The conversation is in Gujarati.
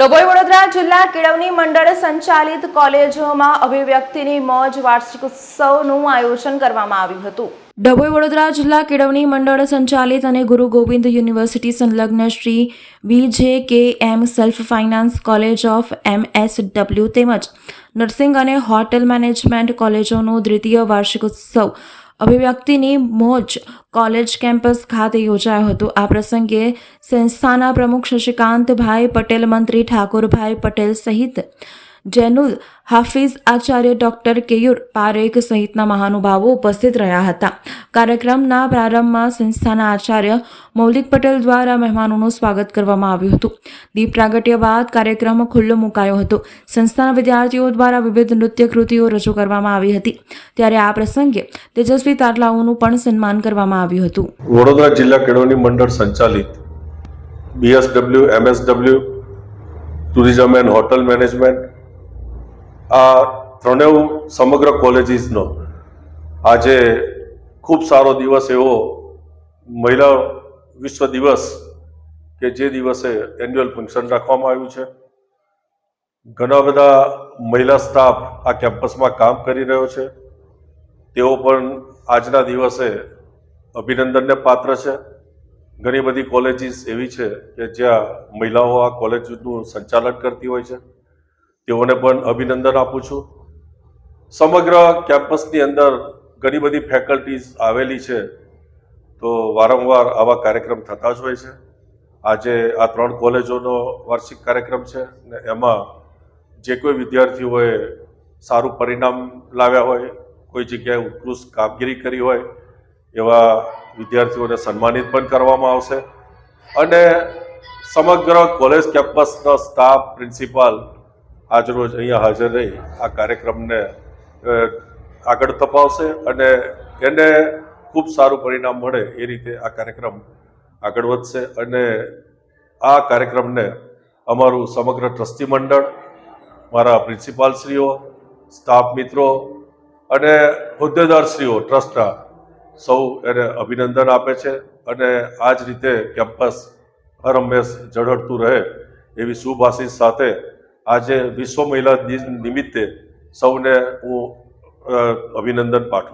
ડભોઈ વડોદરા જિલ્લા કેળવણી મંડળ સંચાલિત કોલેજોમાં અભિવ્યક્તિની મોજ વાર્ષિક ઉત્સવનું આયોજન કરવામાં આવ્યું હતું. ડભોઈ વડોદરા જિલ્લા કેળવણી મંડળ સંચાલિત અને ગુરુ ગોવિંદ યુનિવર્સિટી સંલગ્ન Shri V J K M self finance college of M S W તેમજ નર્સિંગ અને હોટેલ મેનેજમેન્ટ કોલેજોનો દ્વિતીય વાર્ષિક ઉત્સવ અભિવ્યક્તિની મોજ કોલેજ કેમ્પસ ખાતે યોજાયો હતો. આ પ્રસંગે સંસ્થાના પ્રમુખ શશિકાંતભાઈ પટેલ, મંત્રી ઠાકોરભાઈ પટેલ સહિત જૈનુલ હાફિઝ આચાર્ય ડોક્ટર કેયુર પારેખ સહિતના મહાનુભાવો ઉપસ્થિત રહ્યા હતા. કાર્યક્રમના પ્રારંભમાં સંસ્થાના આચાર્ય મૌલિક પટેલ દ્વારા મહેમાનોનું સ્વાગત કરવામાં આવ્યું હતું. દીપ પ્રાગટ્ય બાદ કાર્યક્રમ ખુલ્લો મુકાયો હતો. સંસ્થાના વિદ્યાર્થીઓ દ્વારા વિવિધ નૃત્ય કૃતિઓ રજૂ કરવામાં આવી હતી. ત્યારે આ પ્રસંગે તેજસ્વી તારલાઓનું પણ સન્માન કરવામાં આવ્યું હતું. વડોદરા જિલ્લા કેળવણી મંડળ સંચાલિત BSW MSW tourism and hotel management આ ત્રણેય સમગ્ર કોલેજીસનો આજે ખૂબ સારો દિવસ એવો મહિલા વિશ્વ દિવસ કે જે દિવસે એન્યુઅલ ફંક્શન રાખવામાં આવ્યું છે. ઘણા બધા મહિલા સ્ટાફ આ કેમ્પસમાં કામ કરી રહ્યો છે. તેઓ પણ આજના દિવસે અભિનંદનને પાત્ર છે. ઘણી બધી કોલેજીસ એવી છે કે જ્યાં મહિલાઓ આ કોલેજનું સંચાલન કરતી હોય છે. તેઓને પણ અભિનંદન આપું છું. સમગ્ર કેમ્પસની અંદર ઘણી બધી ફેકલ્ટીઝ આવેલી છે તો વારંવાર આવા કાર્યક્રમ થતા જ હોય છે. આજે આ ત્રણ કોલેજોનો વાર્ષિક કાર્યક્રમ છે ને એમાં જે કોઈ વિદ્યાર્થીઓએ સારું પરિણામ લાવ્યા હોય, કોઈ જગ્યાએ ઉત્કૃષ્ટ કામગીરી કરી હોય, એવા વિદ્યાર્થીઓને સન્માનિત પણ કરવામાં આવશે. અને સમગ્ર કોલેજ કેમ્પસનો સ્ટાફ, પ્રિન્સિપાલ આજરોજ અહીંયા હાજર રહી આ કાર્યક્રમને આગળ તપાવશે અને એને ખૂબ સારું પરિણામ મળે એ રીતે આ કાર્યક્રમ આગળ વધશે અને આ કાર્યક્રમને અમારું સમગ્ર ટ્રસ્ટી મંડળ, મારા પ્રિન્સિપાલશ્રીઓ, સ્ટાફ મિત્રો અને હોદ્દેદારશ્રીઓ, ટ્રસ્ટના સૌ એને અભિનંદન આપે છે અને આ જ રીતે કેમ્પસ હર હંમેશ ઝળહળતું રહે એવી શુભ આશીષ સાથે આજે વિશ્વ મહિલા દિન નિમિત્તે સૌને હું અભિનંદન પાઠવું